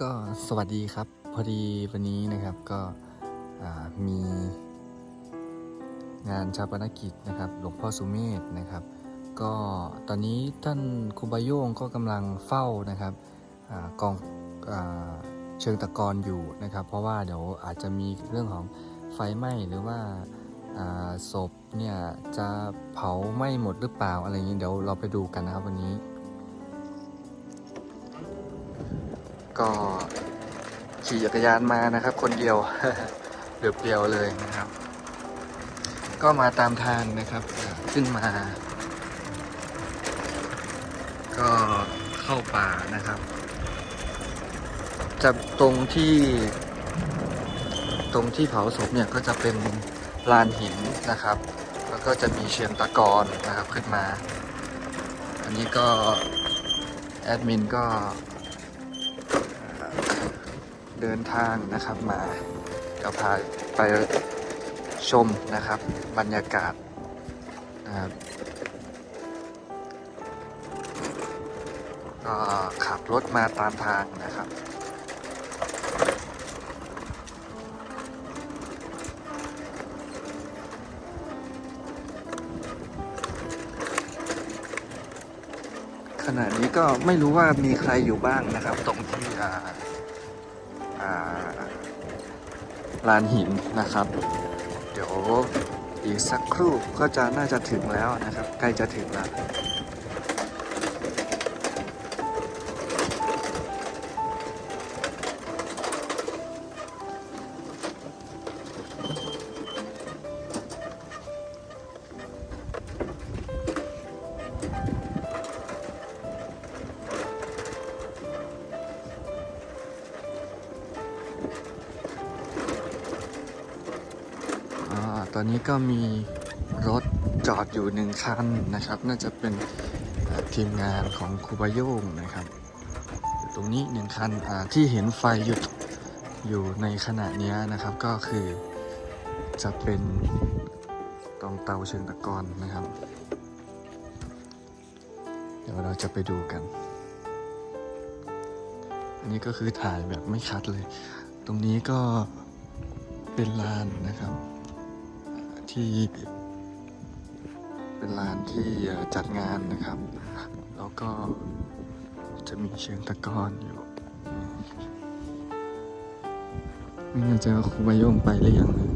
ก็สวัสดีครับ พอดีวันนี้นะครับก็มีงานชาปนกิจนะครับหลวงพ่อสุเมธนะครับ ก็ตอนนี้ท่านครูบาโยงก็กำลังเฝ้านะครับอกองอเชิงตะกอนอยู่นะครับ เพราะว่าเดี๋ยวอาจจะมีเรื่องของไฟไหม้หรือว่าอ่าศพเนี่ยจะเผาไหม้หมดหรือเปล่าอะไรอย่างนี้เดี๋ยวเราไปดูกันนะครับวันนี้ ก็ขี่จักรยานมานะครับ คนเดียวเปรียวเลยนะครับ ก็มาตามทางนะครับขึ้นมา ก็เข้าป่านะครับจะตรงที่ตรงที่เผาศพเนี่ยก็จะเป็นลานหินนะครับ แล้วก็จะมีเชิงตะกอนนะครับขึ้นมา อันนี้ก็แอดมินก็ เดินทางนะครับมาจะพาไปชมนะครับบรรยากาศนะครับก็ขับรถมาตามทางนะครับขณะนี้ก็ไม่รู้ว่ามีใครอยู่บ้างนะครับ ตรงที่ ลานหินนะครับ เดี๋ยวอีกสักครู่ก็จะน่าจะถึงแล้วนะครับ ใกล้จะถึงแล้ว ตอนนี้ก็มีรถจอดอยู่หนึ่งคันนะครับ น่าจะเป็นทีมงานของคูบาโยงนะครับ ตรงนี้หนึ่งคันที่เห็นไฟอยู่อยู่ในขณะนี้นะครับ ก็คือจะเป็นตองเตาเชิงตะกอนนะครับ เดี๋ยวเราจะไปดูกัน อันนี้ก็คือถ่ายแบบไม่ชัดเลย ตรงนี้ก็เป็นลานนะครับ ที่เป็นลานที่จัดงานนะครับ แล้วก็จะมีเชิงตะกอนอยู่ไม่แน่ใจว่าครูบาโยงไปหรือยังนะ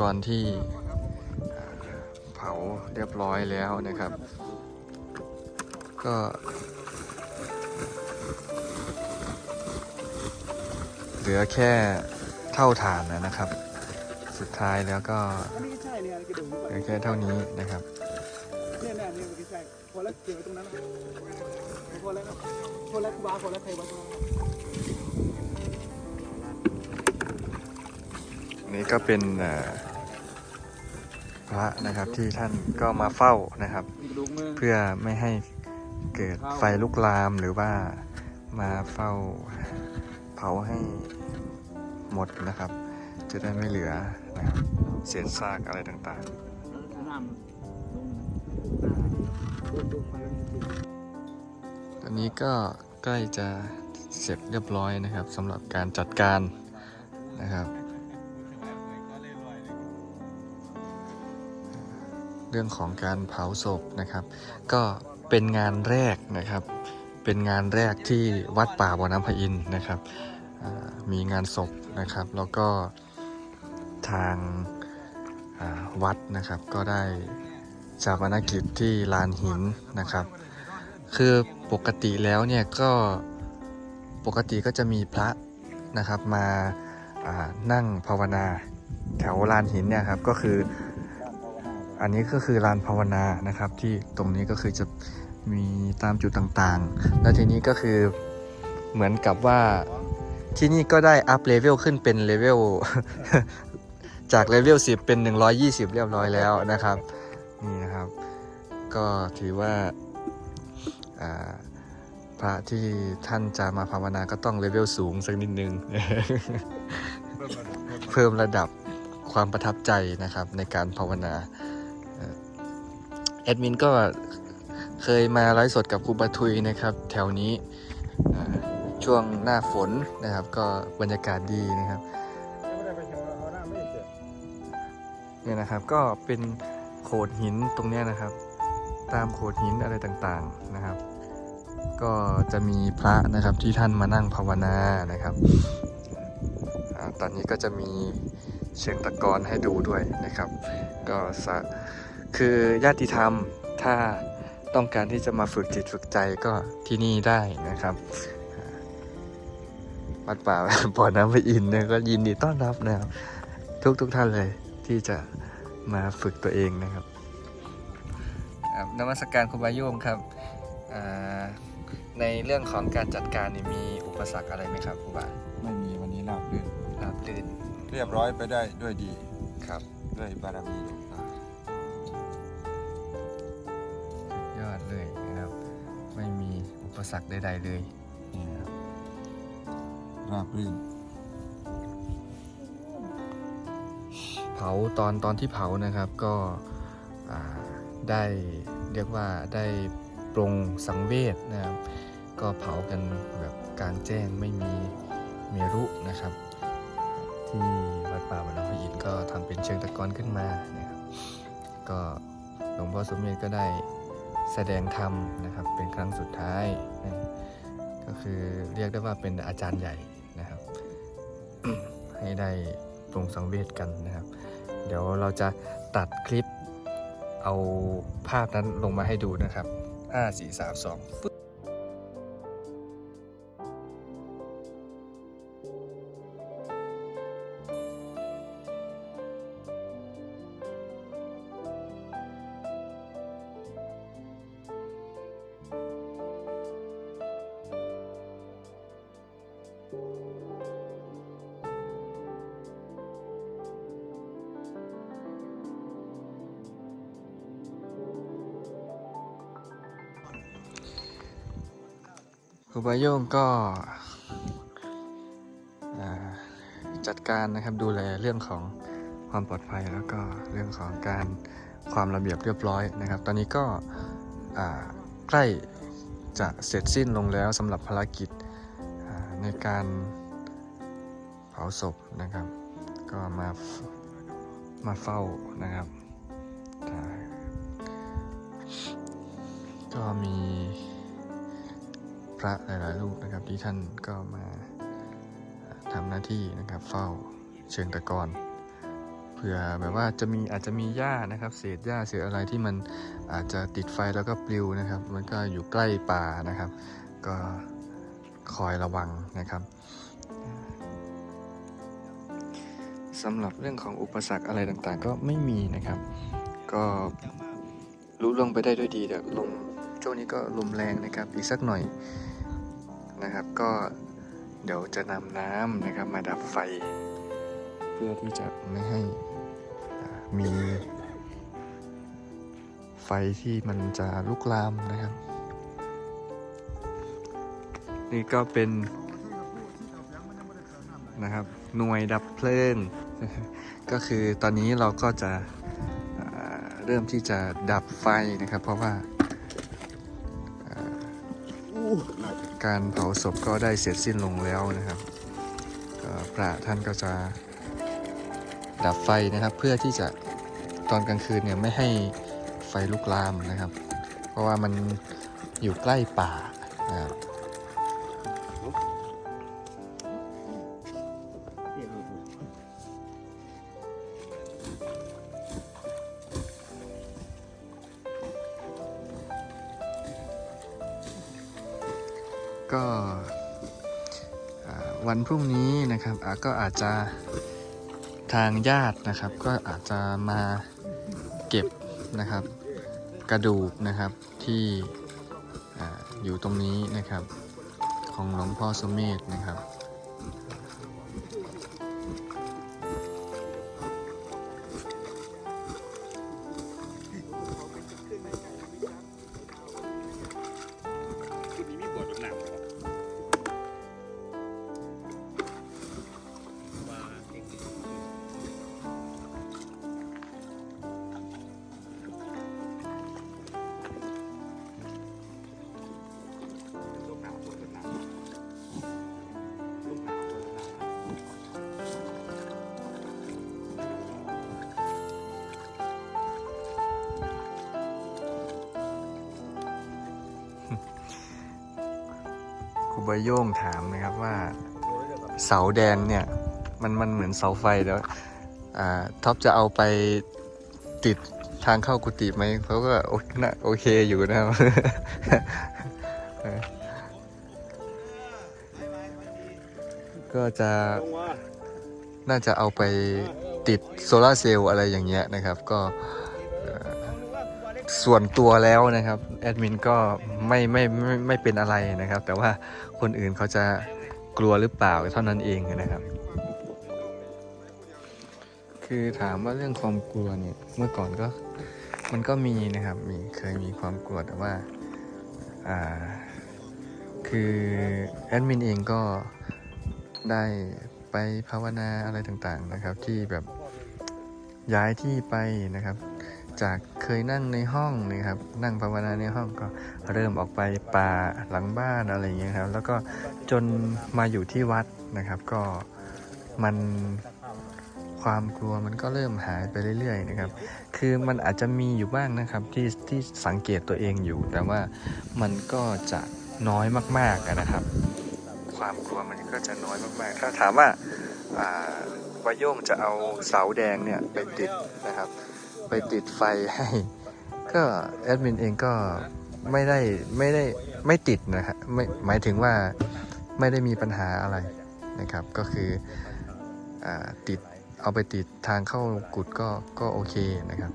กอนที่เผาเรียบร้อยแล้วนะครับ ก็เหลือแค่เท่าฐานนะครับ สุดท้ายแล้วก็เหลือแค่เท่านี้นะครับเนี่ยเนี่ยเนี่ยไม่ใช่พอแล้วเก็บไว้ตรงนั้นพอแล้วพอแล้ววางพอแล้วใครวานี่ก็เป็นอ่อ พระนะครับที่ท่านก็มาเฝ้านะครับ เพื่อไม่ให้เกิดไฟลุกลามหรือว่ามาเฝ้าเผาให้หมดนะครับ จะได้ไม่เหลือนะครับเศษซากอะไรต่างๆ ตอนนี้ก็ใกล้จะเสร็จเรียบร้อยนะครับสำหรับการจัดการนะครับ เรื่องของการเผาศพนะครับ ก็เป็นงานแรกนะครับ เป็นงานแรกที่วัดป่าบ่อน้ำพระอินนะครับมีงานศพนะครับ แล้วก็ทางวัดนะครับก็ได้ชาปนกิจที่ลานหินนะครับ คือปกติแล้วเนี่ยก็ปกติก็จะมีพระนะครับมาอ่านั่งภาวนาแถวลานหินเนี่ยครับก็คือ อันนี้ก็คือลานภาวนานะครับ ที่ตรงนี้ก็คือจะมีตามจุดต่างๆ แล้วทีนี้ก็คือเหมือนกับว่าที่นี่ก็ได้อัพเลเวลขึ้นเป็นเลเวลจากเลเวล10 เป็น 120 เรียบร้อยแล้วนะครับ นี่นะครับ ก็ถือว่าพระที่ท่านจะมาภาวนาก็ต้องเลเวลสูงสักนิดนึง เพิ่มระดับความประทับใจนะครับในการภาวนา แอดมินก็เคยมาไลฟ์สดกับครูปทุยนะครับ แถวนี้ช่วงหน้าฝนนะครับ ก็บรรยากาศดีนะครับเนี่ยนะครับก็เป็นโขดหินตรงเนี้ยนะครับ ตามโขดหินอะไรต่างๆนะครับ ก็จะมีพระนะครับที่ท่านมานั่งภาวนานะครับอตอนนี้ก็จะมีเชิงตะกอนให้ดูด้วยนะครับ ก็สะ คือญาติธรรมถ้าต้องการที่จะมาฝึกจิตฝึกใจก็ที่นี่ได้นะครับอ่าวัดป่าบ่อน้ำพระอินทร์เนี่ยก็ยินดีต้อนรับนะครับ ทุกทุกๆท่านเลยที่จะมาฝึกตัวเองนะครับครับนมัสการครูบาโยมครับอ่าในเรื่องของการจัดการนี่มีอุปสรรคอะไรไหมครับครูบาไม่มีวันนี้ราบรื่นราบรื่นเรียบร้อยไปได้ด้วยดีครับ ด้วยบารมี ปสรรคใดๆเลยนี่นะครับราบรื่น เผาตอนตอนที่เผานะครับก็อ่าได้เรียกว่าได้ปรงสังเวชนะครับ ก็เผากันแบบกลางแจ้งไม่มีเมรุนะครับ ที่วัดป่าบรรพอินทร์ก็ทำเป็นเชิงตะกอนขึ้นมานะครับก็หลวงพ่อสมเด็จก็ได้ แสดงธรรมนะครับ เป็นครั้งสุดท้าย ก็คือเรียกได้ว่าเป็นอาจารย์ใหญ่นะครับ ให้ได้ปรงสังเวชกันนะครับ เดี๋ยวเราจะตัดคลิปเอาภาพนั้นลงมาให้ดูนะครับ5 4 3 2 ครูบาโยงก็จัดการนะครับดูแลเรื่องของความปลอดภัยแล้วก็เรื่องของการความระเบียบเรียบร้อยนะครับ ตอนนี้ก็ใกล้จะเสร็จสิ้นลงแล้วสำหรับภารกิจในการเผาศพนะครับ ก็มามาเฝ้านะครับ ก็มี พระหลายๆรูปนะครับ ที่ท่านก็มาทำหน้าที่นะครับเฝ้าเชิงตะกอนเผื่อแบบว่าจะมีอาจจะมีหญ้านะครับเศษหญ้าเศษอะไรที่มันอาจจะติดไฟแล้วก็ปลิวนะครับ มันก็อยู่ใกล้ป่านะครับ ก็คอยระวังนะครับสำหรับเรื่องของอุปสรรคอะไรต่างๆ ก็ไม่มีนะครับ ก็รู้ล่วงไปได้ด้วยดีแต่ลมช่วงนี้ก็ลมแรงนะครับ อีกสักหน่อย นะครับ ก็เดี๋ยวจะนำน้ำนะครับมาดับไฟ เพื่อที่จะไม่ให้มี ไฟที่มันจะลุกลามนะครับ นี่ก็เป็นนะครับหน่วยดับเพลิงก็คือตอนนี้เราก็จะเริ่มที่จะดับไฟนะครับ เพราะว่า การเผาศพก็ได้เสร็จสิ้นลงแล้วนะครับพระท่านก็จะดับไฟนะครับ เพื่อที่จะตอนกลางคืนเนี่ยไม่ให้ไฟลุกลามนะครับ เพราะว่ามันอยู่ใกล้ป่านะครับ ก็วันพรุ่งนี้นะครับก็อาจจะทางญาตินะครับ ก็อาจจะมาเก็บนะครับ กระดูกนะครับที่อ่อยู่ตรงนี้นะครับ ของหลวงพ่อสมเมธนะครับ บอยโย่งถามนะครับว่าเสาแดงเนี่ยมันมันเหมือนเสาไฟแล้วท็อปจะเอาไปติดทางเข้ากุฏิไหมเขาก็โอเคนะโอเคอยู่นะครับก็จะน่าจะเอาไปติดโซลาเซลล์อะไรอย่างเงี้ยนะครับ ก็ ส่วนตัวแล้วนะครับแอดมินก็ไม่ไม่ไม่ไม่เป็นอะไรนะครับ แต่ว่าคนอื่นเขาจะกลัวหรือเปล่าเท่านั้นเองนะครับ คือถามว่าเรื่องความกลัวเนี่ยเมื่อก่อนก็มันก็มีนะครับมีเคยมีความกลัวแต่ว่าอ่าคือแอดมินเองก็ได้ไปภาวนาอะไรต่างๆนะครับ ที่แบบย้ายที่ไปนะครับ จากเคยนั่งในห้องนะครับ นั่งภาวนาในห้องก็เริ่มออกไปป่าหลังบ้านอะไรอย่างเงี้ยครับ แล้วก็จนมาอยู่ที่วัดนะครับ ก็มันความกลัวมันก็เริ่มหายไปเรื่อยๆนะครับ คือมันอาจจะมีอยู่บ้างนะครับที่ที่สังเกตตัวเองอยู่ แต่ว่ามันก็จะน้อยมากๆนะครับ ความกลัวมันก็จะน้อยมากๆ ถ้าถามว่าอ่าวาโยงจะเอาเสาแดงเนี่ยไปติดนะครับ ไปติดไฟให้ ก็แอดมินเองก็ไม่ได้ไม่ได้ไม่ติดนะครับไม่หมายถึงว่าไม่ได้มีปัญหาอะไรนะครับ ก็คืออติดเอาไปติดทางเข้ากุดก็ก็โอเคนะครับ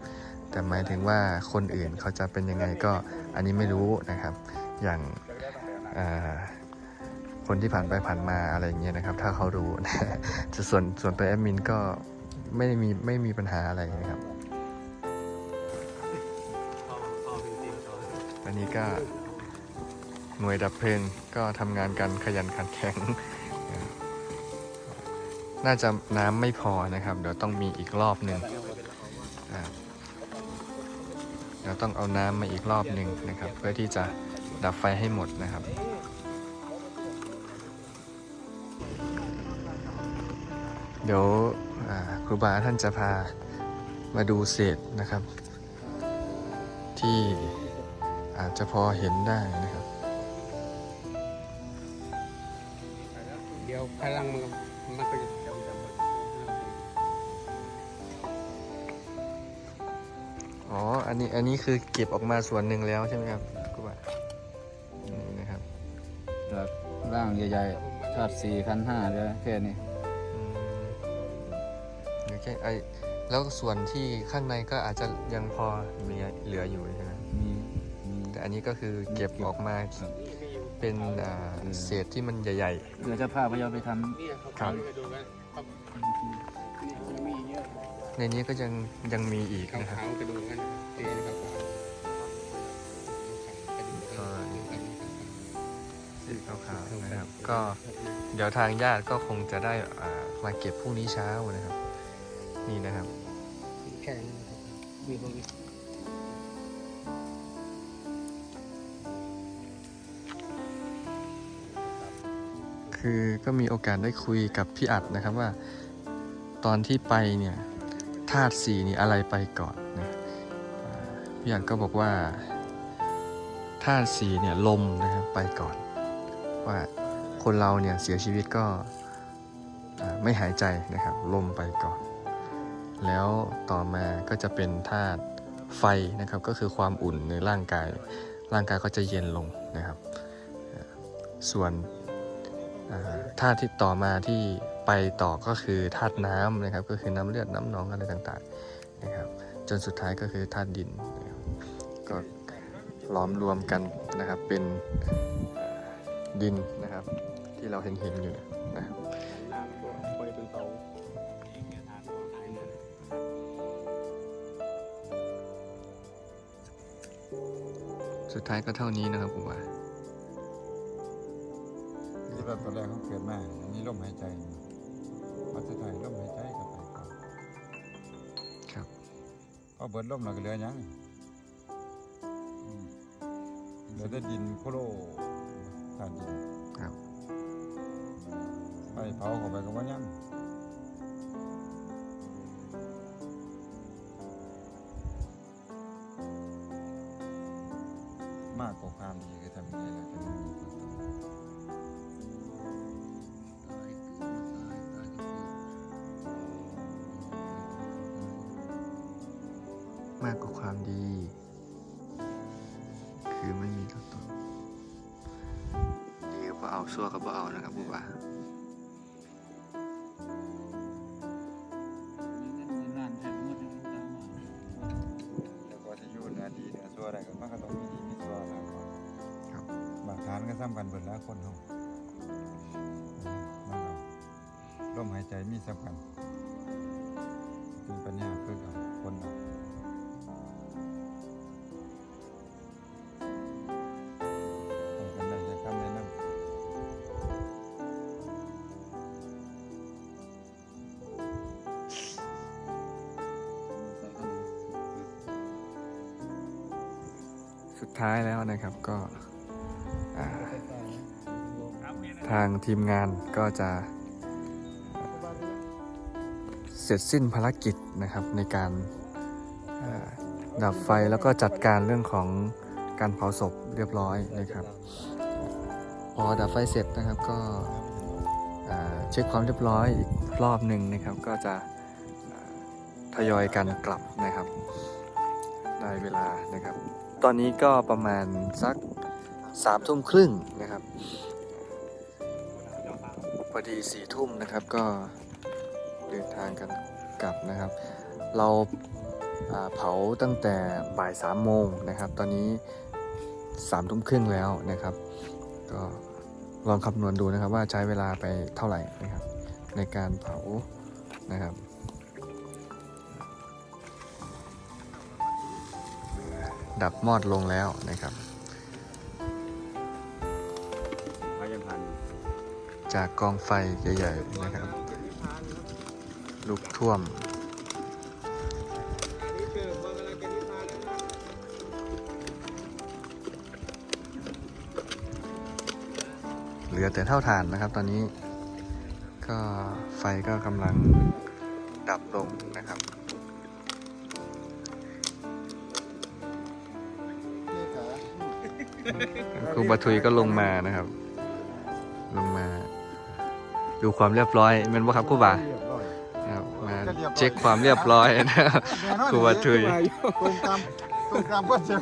แต่หมายถึงว่าคนอื่นเขาจะเป็นยังไงก็อันนี้ไม่รู้นะครับ อย่างคนที่ผ่านไปผ่านมาอะไรอย่างเงี้ยนะครับ ถ้าเขารู้จะส่วนส่วนตัวแอดมินก็ไม่ได้มีไม่มีปัญหาอะไรนะครับ อันนี้ก็หน่วยดับเพลิงก็ทำงานกันขยันขันแข็ง น่าจะน้ำไม่พอนะครับ เดี๋ยวต้องมีอีกรอบหนึ่งเดี๋ยวต้องเอาน้ำมาอีกรอบหนึ่งนะครับ เพื่อที่จะดับไฟให้หมดนะครับเดี๋ยวครูบาท่านจะพามาดูเศษนะครับ ที่ อาจจะพอเห็นได้นะครับ เดี๋ยวพลังมันมันก็จะจำจำอ๋อ อันนี้ อันนี้คือเก็บออกมาส่วนหนึ่งแล้วใช่ไหมครับครูบานี่นะครับจากร่างใหญ่ๆธาตุสี่ขันธ์ห้าเลยแค่นี้อืมเหลือแค่ไอแล้วส่วนที่ข้างในก็อาจจะยังพอมีเหลืออยู่ใช่ไหมมีมีแต่ อันนี้ก็คือเก็บออกมาเป็นอ่าเศษที่มันใหญ่เพื่อเจะพาพยายามไปทครับไปดูกันครับำมีเยอะๆในนี้ก็ยังยังมีอีกขาวนะครับขาวๆไปดูกันเตียนขาวขาวไปดูกันดูกันสีขาวๆนะครับ ก็เดี๋ยวทางญาติก็คงจะได้อ่ามาเก็บพรุ่งนี้เช้านะครับ นี่นะครับแค่นั้นครับมีตรงนี้ คือก็มีโอกาสได้คุยกับพี่อัดนะครับว่า ตอนที่ไปเนี่ยธาตุสีนี่อะไรไปก่อนนะพี่อัดก็บอกว่าธาตุสีเนี่ยลมนะครับไปก่อน ว่าคนเราเนี่ยเสียชีวิตก็ไม่หายใจนะครับลมไปก่อน แล้วต่อมาก็จะเป็นธาตุไฟนะครับก็คือความอุ่นในร่างกาย ร่างกายก็จะเย็นลงนะครับ ส่วน ธาตุที่ต่อมาที่ไปต่อก็คือธาตุน้ำนะครับ ก็คือน้ำเลือดน้ำหนองอะไรต่างๆนะครับ จนสุดท้ายก็คือธาตุดินก็ล้อมรวมกันนะครับเป็นดินนะครับ ที่เราเห็นเห็นอยู่นะครับสุดท้ายก็เท่านี้นะครับผมว่า ที่ว่าตอนแรกเขาเกิดมาอันนี้ลมหายใจวัดสุดท้ายลมหายใจก็ไปก่อนครับพอเบิดลมเราก็เหลือหยังอืมเหลือแต่ดินโคโลทานดินครับไปเผาเข้าไปก็ว่าหยังมากกว่าความดีคือทำยั มากกว่าความดี คือไม่มีตัวตนดีก็บ่เอาซั่วก็บ่เอานะครับผู้ว่าแล้วก็ที่อยู่เหนือดีเหนือชั่วอะไรก็มันก็ต้องมีดีมีชั่วแล้วก่อนครับบางฐานก็ซ้ำกันเบิดแล้วคนเฮามันเอาลมหายใจมีสำคัญมีปัญญาเอาคนเอ สุดท้ายแล้วนะครับก็อ่าทางทีมงานก็จะเสร็จสิ้นภารกิจนะครับในการอ่าดับไฟแล้วก็จัดการเรื่องของการเผาศพเรียบร้อยนะครับ พอดับไฟเสร็จนะครับก็อ่าเช็คความเรียบร้อยอีกรอบหนึ่งนะครับก็จะอ่าทยอยกันกลับนะครับ ได้เวลานะครับ ตอนนี้ก็ประมาณสักสามทุ่มครึ่งนะครับพอดีสี่ทุ่มนะครับก็เดินทางกันกลับนะครับ เราาเผาตั้งแต่บ่ายสามโมงนะครับ ตอนนี้สามทุ่มครึ่งแล้วนะครับ ก็ลองคำนวณดูนะครับว่าใช้เวลาไปเท่าไหร่นะครับ ในการเผานะครับ ดับมอดลงแล้วนะครับ จากกองไฟใหญ่ๆนะครับ ลุกท่วมเหลือแต่เท่าฐานนะครับ ตอนนี้ก็ไฟก็กำลังดับลงนะครับ ครูบาทุยก็ลงมานะครับ ลงมา ดูความเรียบร้อยแมันว่าครับครูบานะครับมาเช็คความเรียบร้อยนะครับครูบาทุยตรงตามตรงตามพ่อเจ้า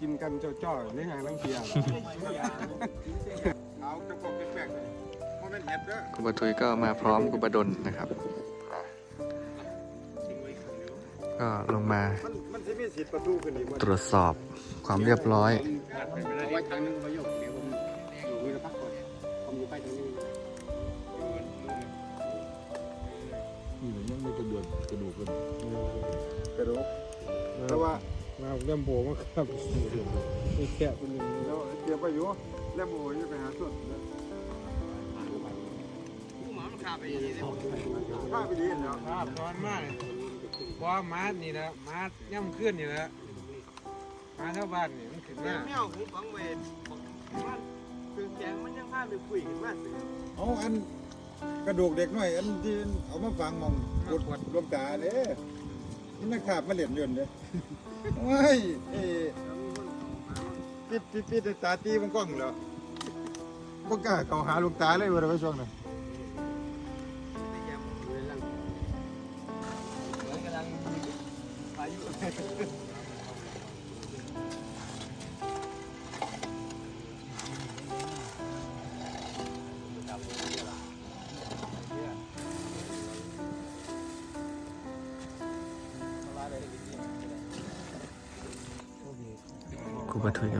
กินกันจ่อๆในหางนังเทียเอากระป๋องแปลกๆเลยเพราะมันเห็ดเด้อครูบาทุยก็มาพร้อมครูบาดลนะครับ ก็ลงมามันมันสิมีสิทธิ์ประตูขึ้นอีกบ่ตรวจสอบความเรียบร้อยเอาไว้ครั้งหนึงประโยคเดี๋ยวผมอยู่มือพักก่อนผมอยู่ใกล้ตรงนี้ยังไม่กระดูกกระดูกกันกระดูกแต่ว่ามาเริ่มโบมาครับมีแค่เป็นหนึ่งเราเก็บไปอยู่แล้วโมยไปหาส่วนข้าไปดีเนาะครับร้อนมากเพราะมาดนี่แหละมาดย่ำขึ้นนี่แหละมาเท่าบ้านนี่มันขึ้นมาแมวหูฟังเวทมันคือแกงมันยังพาไปคุยกันว่าสิเอาอันกระดูกเด็กน้อย อันที่เอามาฝังหมองกดลมตาเด้มันน่ะขาบมาเหรียญยนต์เด้โอ้ยเอ้ปิดปิดปิดตาตีมันกล้องแล้วบ่กล้าเข้าหาลูกตาเลยว่าได้ไปช่วงนั้น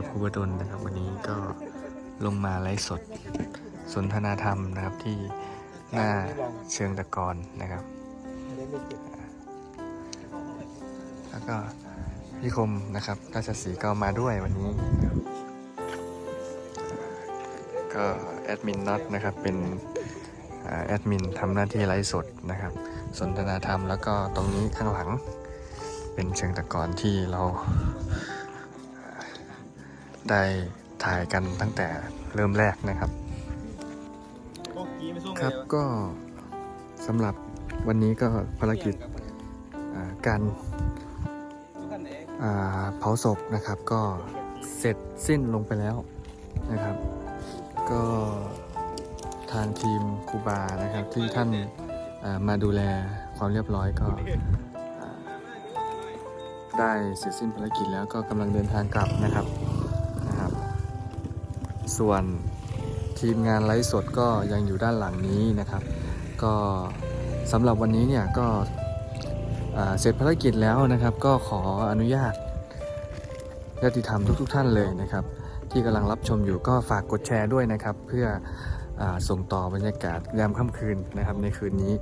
ครูบาดลนะครับ วันนี้ก็ลงมาไลฟ์สด สนทนาธรรมนะครับที่หน้าเชิงตะกอนนะครับ แล้วก็พี่คมนะครับราชสีก็มาด้วยวันนี้ ก็แอดมินน็อตนะครับเป็นแอดมินทำหน้าที่ไลฟ์สดนะครับ สนทนาธรรมแล้วก็ตรงนี้ข้างหลังเป็นเชิงตะกอนที่เรา ได้ถ่ายกันตั้งแต่เริ่มแรกนะครับ ครับก็สำหรับวันนี้ก็ภารกิจอ่าการอ่าเผาศพนะครับ ก็เสร็จสิ้นลงไปแล้วนะครับ ก็ทางทีมครูบานะครับ ที่ท่านอ่ามาดูแลความเรียบร้อยก็อ่าได้เสร็จสิ้นภารกิจแล้วก็กำลังเดินทางกลับนะครับนะครับ ส่วนทีมงานไลฟ์สดก็ยังอยู่ด้านหลังนี้นะครับ ก็สำหรับวันนี้เนี่ยก็เสร็จภารกิจแล้วนะครับ ก็ขออนุญาตญาติธรรมทุกๆทท่านเลยนะครับ ที่กำลังรับชมอยู่ก็ฝากกดแชร์ด้วยนะครับ เพื่ออส่งต่อบรรยากาศยามค่ำคืนนะครับในคืนนี้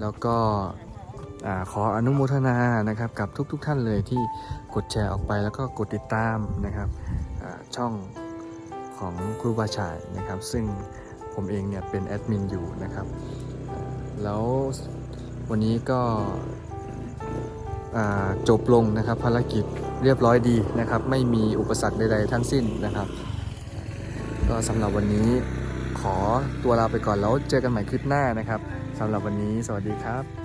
แล้วก็ขออนุโมทนานะครับกับทุกๆทท่านเลยที่กดแชร์ออกไปแล้วก็กดติดตามนะครับช่อง ของครูบาชายนะครับ ซึ่งผมเองเนี่ยเป็นแอดมินอยู่นะครับ แล้ววันนี้ก็จบลงนะครับภารกิจเรียบร้อยดีนะครับ ไม่มีอุปสรรคใดๆทั้งสิ้นนะครับ ก็สำหรับวันนี้ขอตัวลาไปก่อนแล้วเจอกันใหม่คลิปหน้านะครับสำหรับวันนี้สวัสดีครับ